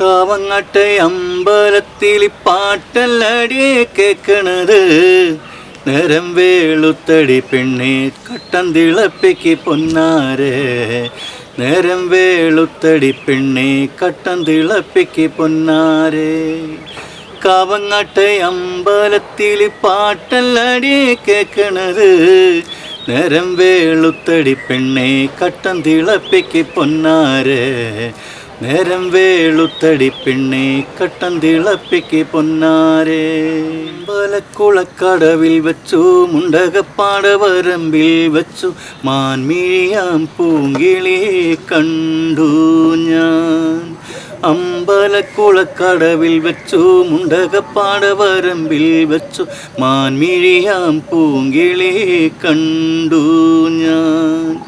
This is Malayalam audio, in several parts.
കാവങ്ങാട്ടെ അമ്പലത്തിൽ പാട്ടല്ലടിയെ കേക്കണത്. നേരം വേളുത്തടി പെണ്ണെ കട്ടൻ തിളപ്പിക്ക് പൊന്നാരെ. നേരം വേളുത്തടി പെണ്ണെ കട്ടൻ തിളപ്പിക്ക് പൊന്നാരെ. കാവങ്ങാട്ടെ അമ്പലത്തിൽ പാട്ടല്ലടിയെ കേക്കണത്. നേരം വേളുത്തടി പെണ്ണെ കട്ടൻ തിളപ്പിക്ക് പൊന്നാരെ. നേരം വേളുത്തടി പെണ്ണെ കട്ടൻ തിളപ്പിക്ക് പൊന്നാരെ. വച്ചു വെച്ചു മുണ്ടകപ്പാടവരമ്പിൽ വെച്ചു മാൻമിഴിയാം പൂങ്കിളിയെ കണ്ടു ഞാൻ. അമ്പലക്കുളക്കടവിൽ വെച്ചു മുണ്ടകപ്പാടവരമ്പിൽ വെച്ചു മാൻമിഴിയാം പൂങ്കിളിയെ കണ്ടു ഞാൻ.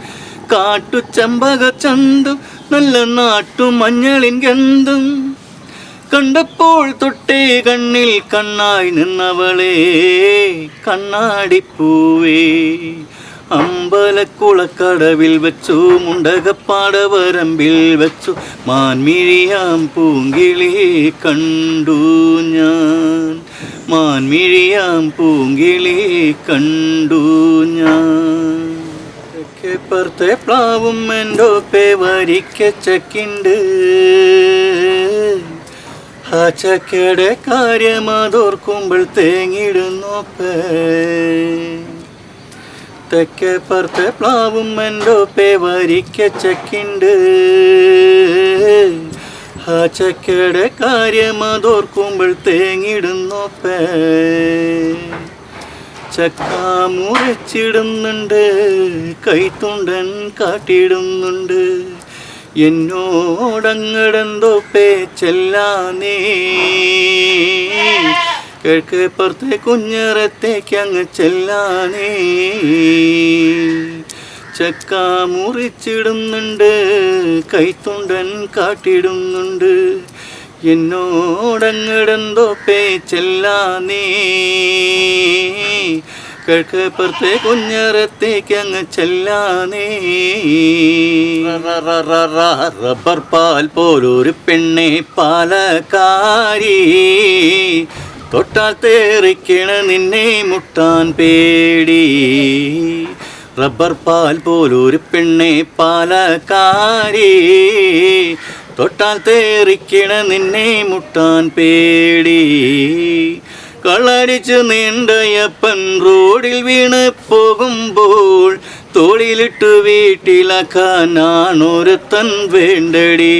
കാട്ടു ചെമ്പക ചന്തും നല്ല നാട്ടു മഞ്ഞളിൻ ഗന്ധം കണ്ടപ്പോൾ തൊട്ടേ കണ്ണിൽ കണ്ണായി നിന്നവളെ കണ്ണാടിപ്പൂവേ. അമ്പലക്കുളക്കടവിൽ വെച്ചു മുണ്ടകപ്പാടവരമ്പിൽ വെച്ചു മാൻമിഴിയാം പൂങ്കിളിയെ കണ്ടു ഞാൻ. മാൻമിഴിയാം പൂങ്കിളിയെ കണ്ടു ഞാൻ. തെക്കേപ്പുറത്തെ പ്ലാവും എന്റെ പേവരിക്ക ചക്കിണ്ട്. ആ ചക്കയുടെ കാര്യം അതോർക്കുമ്പോൾ തേങ്ങിടുന്നു പേ. തെക്കേപ്പുറത്തെ പ്ലാവും എന്റെ പേവരിക്ക ചക്കിണ്ട്. ആ ചക്കയുടെ കാര്യം അതോർക്കുമ്പോൾ തേങ്ങിടുന്നു പേ. ചക്ക മുറിച്ചിടുന്നുണ്ട് കൈത്തുണ്ടൻ കാട്ടിടുന്നുണ്ട് എന്നോടങ്ങടെന്തോ പേച്ചെല്ലാനേ കിഴക്ക് പുറത്തെ കുഞ്ഞറത്തേക്ക് അങ്ങ് ചെല്ലാനേ ചക്ക മുറിച്ചിടുന്നുണ്ട് കൈത്തുണ്ടൻ കാട്ടിടുന്നുണ്ട് എന്നോടങ്ങടന്തോ പേച്ചെല്ലാനേ കിഴക്കപ്പുറത്തെ കുഞ്ഞറത്തേക്ക് അങ്ങ് ചെല്ലാനേ. റബ്ബർ പാൽ പോലൊരു പെണ്ണെ പാലക്കാരി. തൊട്ടാൽ തേറിക്കണ നിന്നെ മുട്ടാൻ പേടി. റബ്ബർ പാൽ പോലൊരു പെണ്ണെ പാലക്കാരി. തൊട്ടാൽ തേറിക്കണ നിന്നെ മുട്ടാൻ പേടി. കളടിച്ച് നീണ്ടയപ്പൻ റോഡിൽ വീണ് പോകുമ്പോൾ തോളിലിട്ട് വീട്ടിലാക്കാനാണൊരുത്തൻ വേണ്ടടി.